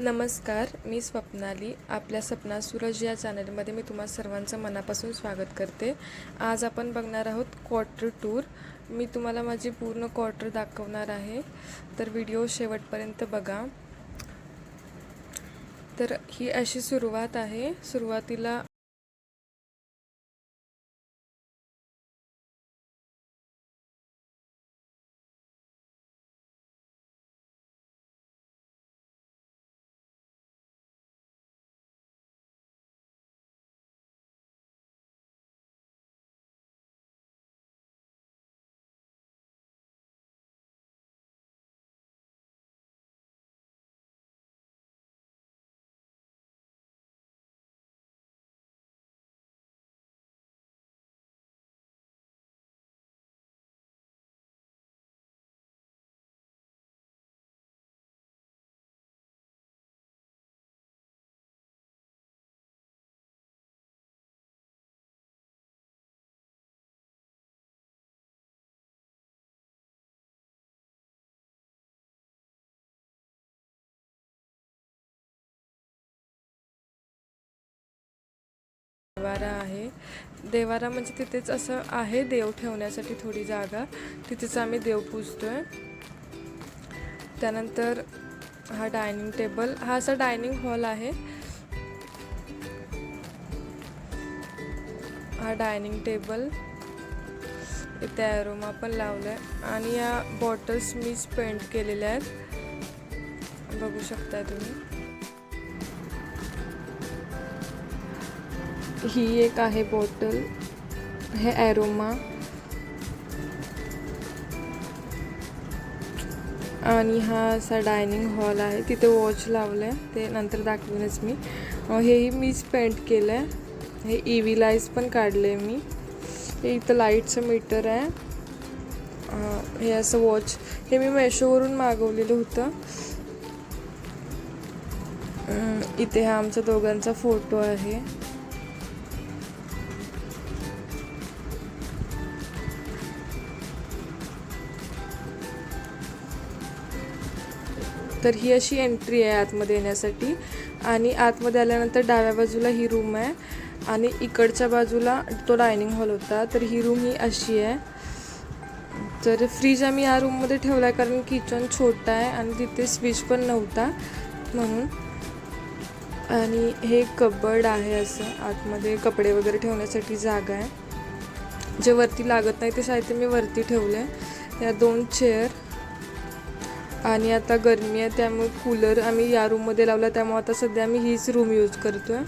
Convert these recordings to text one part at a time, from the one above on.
नमस्कार मी स्वप्नाली. आपल्या सपना सूरज या चॅनलमध्ये मी तुम्हा सर्वांचं मनापासून स्वागत करते. आज आपण बघणार आहोत क्वार्टर टूर मी तुम्हाला माझी पूर्ण क्वार्टर दाखवणार आहे. तर व्हिडिओ शेवटपर्यंत बघा. तर ही अशी सुरुवात आहे. सुरुवातीला देवारा आहे. देवारा म्हणजे तिथेच असं आहे देव ठेवण्यासाठी थोडी जागा. तिथेच आम्ही देव पूजतोय. त्यानंतर हा डायनिंग टेबल हा असा डायनिंग हॉल आहे. हा डायनिंग टेबल. इथे ॲरोमा पण लावलाय. आणि या बॉटल्स मीच पेंट केलेल्या आहेत. बघू शकता तुम्ही. ही एक आहे बॉटल. हे ॲरोमा आणि हा असा डायनिंग हॉल आहे. तिथे वॉच लावलं आहे ते नंतर दाखवेनच मी. हेही मीच पेंट केलं आहे हे ई व्ही लाईट्स पण काढले मी. हे इथं लाईटचं मीटर आहे. हे असं वॉच हे मी मेशोवरून मागवलेलं होतं. इथे हा आमच्या दोघांचा फोटो आहे. तर ही अशी एंट्री आहे आतमध्ये येण्यासाठी. आणि आतमध्ये आल्यानंतर डाव्या बाजूला ही रूम आहे. आणि इकडच्या बाजूला तो डायनिंग हॉल होता. तर ही रूम ही अशी आहे. तर फ्रीज आम्ही या रूममध्ये ठेवला आहे कारण किचन छोटा आहे आणि तिथे स्विच पण नव्हता. म्हणून. आणि हे कबर्ड आहे असं. आतमध्ये कपडे वगैरे ठेवण्यासाठी जागा आहे. जे वरती लागत नाही ते साहित्य मी वरती ठेवलं आहे या दोन चेअर आणि आता गरमी आहे त्यामुळे कूलर आम्ही या रूममध्ये लावला त्यामुळे आता सध्या आम्ही हीच रूम यूज करतो आहे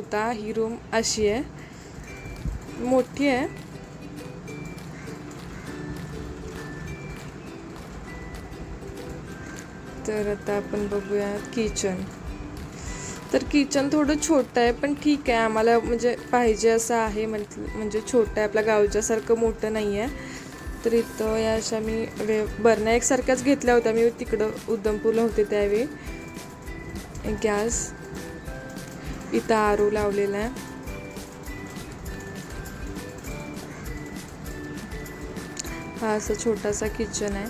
होता ही रूम अशी आहे. मोठी आहे. तर आता आपण बघूया किचन तर किचन थोडं छोटं आहे पण ठीक आहे. आम्हाला म्हणजे पाहिजे असं आहे म्हटलं म्हणजे छोटं आहे. आपल्या गावच्यासारखं मोठं नाही आहे. तर इथं या अशा मी वे बरण्या एकसारख्याच घेतल्या होत्या. मी तिकडं उद्धमपूरला होते त्यावेळी. गॅस. इथं आरू लावलेला आहे. हा असा छोटासा किचन आहे.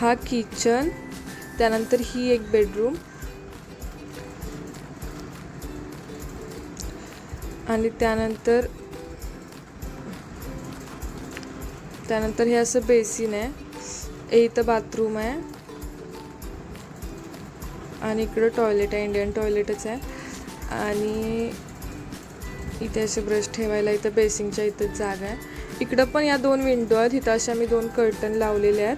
हा किचन त्यानंतर ही एक बेडरूम आणि त्यानंतर त्यानंतर हे असं बेसिन आहे. इथं बाथरूम आहे. आणि इकडं टॉयलेट आहे इंडियन टॉयलेटच आहे. आणि इथे असे ब्रश ठेवायला इथं बेसिंगच्या इथंच जागा आहे. इकडं पण या दोन विंडो आहेत. इथं अशा मी दोन कर्टन लावलेले आहेत.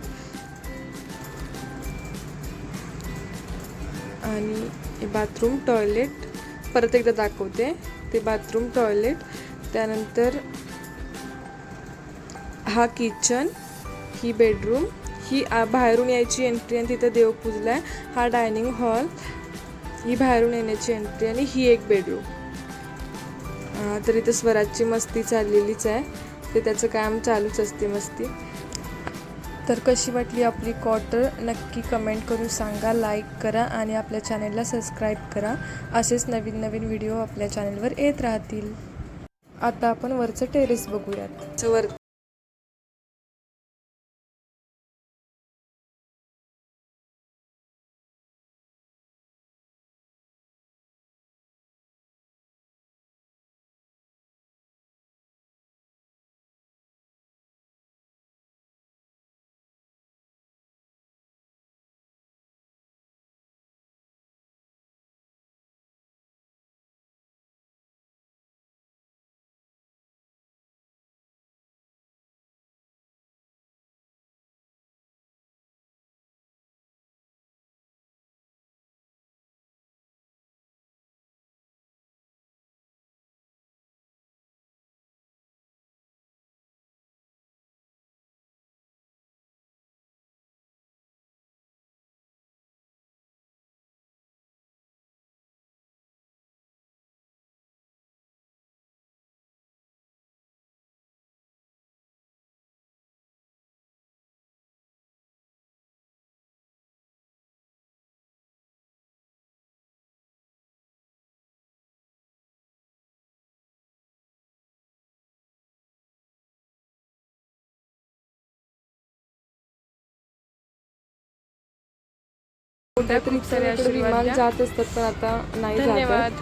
आणि बाथरूम टॉयलेट परत एकदा दाखवते. ते बाथरूम टॉयलेट त्यानंतर हा किचन ही बेडरूम ही बाहेरून यायची एंट्री आणि तिथं देवपूजला आहे. हा डायनिंग हॉल ही बाहेरून येण्याची एंट्री आणि ही एक बेडरूम तर इथं स्वराजची मस्ती चाललेलीच आहे. ते त्याचं काम चालूच असते मस्ती. तर कशी वाटली आपली क्वार्टर नक्की कमेंट करून सांगा लाईक करा आणि आपल्या चॅनेलला सबस्क्राईब करा. असेच नवीन नवीन व्हिडिओ आपल्या चॅनेलवर येत राहतील. आता आपण वरचं टेरेस बघूयात. वर खूप साऱ्या विमान आशीर्वाद द्या. जात असतात पण आता नाही जात. धन्यवाद